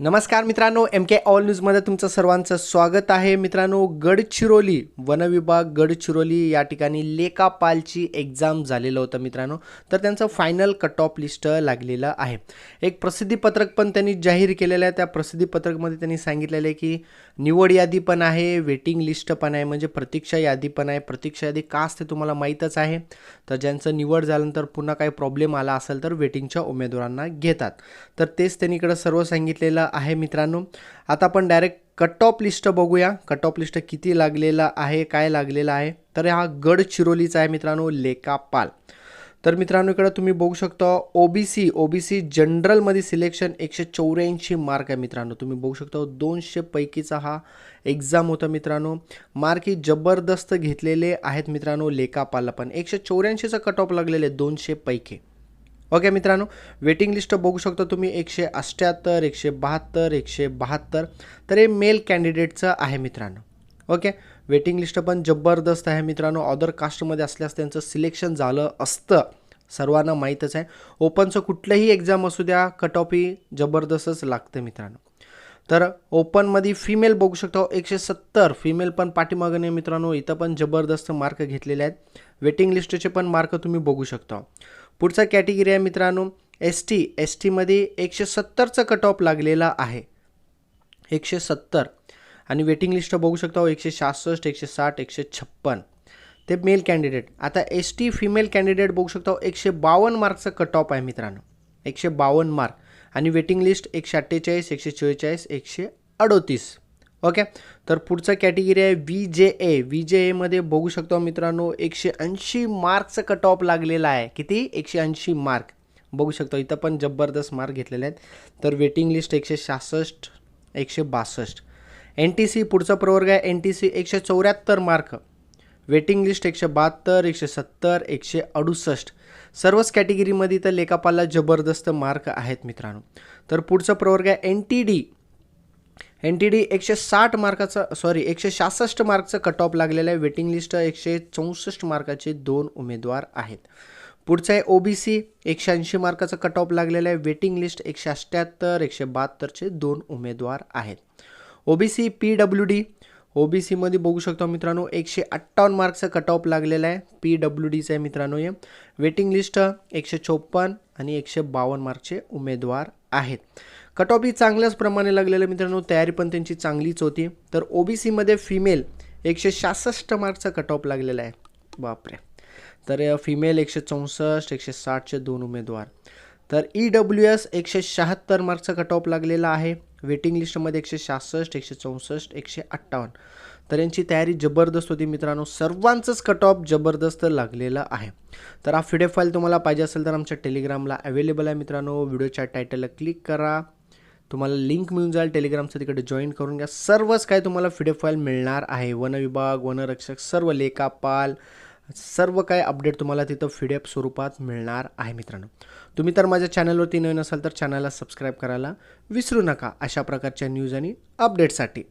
नमस्कार मित्रांनो एम के ऑल न्यूजमध्ये तुमचं सर्वांचं स्वागत आहे. मित्रांनो गडचिरोली वनविभाग गडचिरोली या ठिकाणी लेखापालची एक्झाम झालेलं होतं मित्रांनो. तर त्यांचं फायनल कट ऑफ लिस्ट लागलेलं आहे. एक प्रसिद्धीपत्रक पण त्यांनी जाहीर केलेलं आहे. त्या प्रसिद्धीपत्रकमध्ये त्यांनी सांगितलेलं आहे की निवड यादी पण आहे वेटिंग लिस्ट पण आहे म्हणजे प्रतीक्षा यादी पण आहे. प्रतीक्षा यादी का असते तुम्हाला माहीतच आहे. तर ज्यांचं निवड झाल्यानंतर पुन्हा काही प्रॉब्लेम आला असेल तर वेटिंगच्या उमेदवारांना घेतात. तर तेच त्यांनी इकडं सर्व सांगितलेलं आहे मित्रांनो. आता आपण डायरेक्ट कट ऑफ लिस्ट बघूया. कट ऑफ लिस्ट किती लागलेला आहे काय लागलेलं आहे? तर हा गडचिरोलीचा आहे मित्रांनो लेखापाल तर मित्रांनो इकडं तुम्ही बघू शकता O B C O B C जनरलमध्ये selection एकशे चौऱ्याऐंशी मार्क आहे मित्रांनो. तुम्ही बघू शकता दोनशे पैकीचा हा एक्झाम होता मित्रांनो. मार्क ही जबरदस्त घेतलेले आहेत मित्रांनो लेखापालला पण. एकशे चौऱ्याऐंशीचा कट ऑफ लागलेले आहे दोनशे पैकी. ओके मित्रांनो वेटिंग लिस्ट बघू शकता तुम्ही एकशे अठ्ठ्याहत्तर एकशे बहात्तर एकशे बहात्तर. तर हे मेल कॅन्डिडेटचं आहे मित्रांनो. ओके वेटिंग लिस्ट पण जबरदस्त आहे मित्रांनो. अदर कास्टमध्ये असल्यास त्यांचं सिलेक्शन झालं असतं. सर्वांना माहीतच आहे. ओपनचं कुठलंही एक्झाम असू द्या कट ऑफ ही जबरदस्तच लागतं मित्रांनो. तर ओपनमध्ये फिमेल बघू शकता. एकशे सत्तर फिमेल पण पाठीमागं नाही मित्रांनो. इथं पण जबरदस्त मार्क घेतलेले आहेत. वेटिंग लिस्टचे पण मार्क तुम्ही बघू शकता. पुढचा कॅटेगरी आहे मित्रांनो एस टी एस टीमध्ये एकशे सत्तरचा कट ऑफ लागलेला आहे. एकशे सत्तर. आणि वेटिंग लिस्ट बघू शकता हो, एकशे सहासष्ट एकशे साठ एकशे छप्पन. ते मेल कॅन्डिडेट आता एस टी फिमेल कॅन्डिडेट बघू शकता हो, एकशे बावन्न मार्कचं कट ऑफ आहे मित्रांनो. एकशे बावन्न मार्क. आणि वेटिंग लिस्ट एकशे अठ्ठेचाळीस एकशे चव्वेचाळीस एकशे अडोतीस. ओके? तर पुढचं कॅटेगरी आहे V J A V J एमध्ये बघू शकतो मित्रांनो एकशे ऐंशी मार्कचं कट ऑफ लागलेला आहे. किती? एकशे ऐंशी मार्क बघू शकतो इथं पण जबरदस्त मार्क घेतलेले आहेत. तर वेटिंग लिस्ट एकशे सहासष्ट एकशे बासष्ट. एन टी सी पुढचा प्रवर्ग आहे एन टी सी एकशे चौऱ्याहत्तर मार्क वेटिंग लिस्ट एकशे बहात्तर एकशे सत्तर एकशे अडुसष्ट. सर्वच कॅटेगरीमध्ये तर लेखापाला जबरदस्त मार्क आहेत मित्रांनो. तर पुढचा प्रवर्ग आहे N T D N T D एकशे साठ मार्काचा सॉरी एकशे सहासष्ट मार्कचं कट ऑफ लागलेलं आहे. वेटिंग लिस्ट एकशे चौसष्ट मार्काचे दोन उमेदवार आहेत. पुढचं आहे ओ बी सी एकशे ऐंशी मार्काचं कट ऑफ लागलेलं आहे. वेटिंग लिस्ट एकशे अठ्ठ्याहत्तर एकशे बहात्तरचे दोन उमेदवार आहेत. O B C P W D O B सीमध्ये बघू शकतो मित्रांनो एकशे अठ्ठावन्न मार्कचं कट ऑफ लागलेलं आहे. पी डब्ल्यू डीचं आहे मित्रांनो हे. वेटिंग लिस्ट एकशे चोपन्न आणि एकशे बावन्न मार्कचे उमेदवार आहेत. कट ऑफ ही चांगल्याच प्रमाणे लागलेलं मित्रांनो. तयारी पण त्यांची चांगलीच होती. तर ओ बी सीमध्ये फिमेल एकशे सहासष्ट मार्कचा कट ऑफ लागलेला आहे. बापरे. तर फिमेल एकशे चौसष्ट एकशे साठचे दोन उमेदवार. तर ई डब्ल्यू एस एकशे शहात्तर मार्कचा कट ऑफ लागलेला आहे. वेटिंग लिस्टमध्ये एकशे सहासष्ट एकशे चौसष्ट एकशे अठ्ठावन्न. तर यांची तयारी जबरदस्त होती मित्रांनो. सर्वांचंच कट ऑफ जबरदस्त लागलेलं आहे. तर हा फिडे फाईल तुम्हाला पाहिजे असेल तर आमच्या टेलिग्रामला अवेलेबल आहे मित्रांनो. व्हिडिओच्या टायटलला क्लिक करा. तुम्हाला लिंक मिळून जाईल टेलिग्रामचं तिकडे जॉईन करून घ्या. सर्वच काय तुम्हाला फिडे फाईल मिळणार आहे. वनविभाग वनरक्षक सर्व लेखापाल सर्व काय अपडेट तुम्हाला तिथं फिडेप स्वरूपात मिळणार आहे मित्रांनो. तुम्ही तर माझ्या चॅनलवरती नवीन असाल तर चॅनलला सबस्क्राईब करायला विसरू नका. अशा प्रकारच्या न्यूज आणि अपडेटसाठी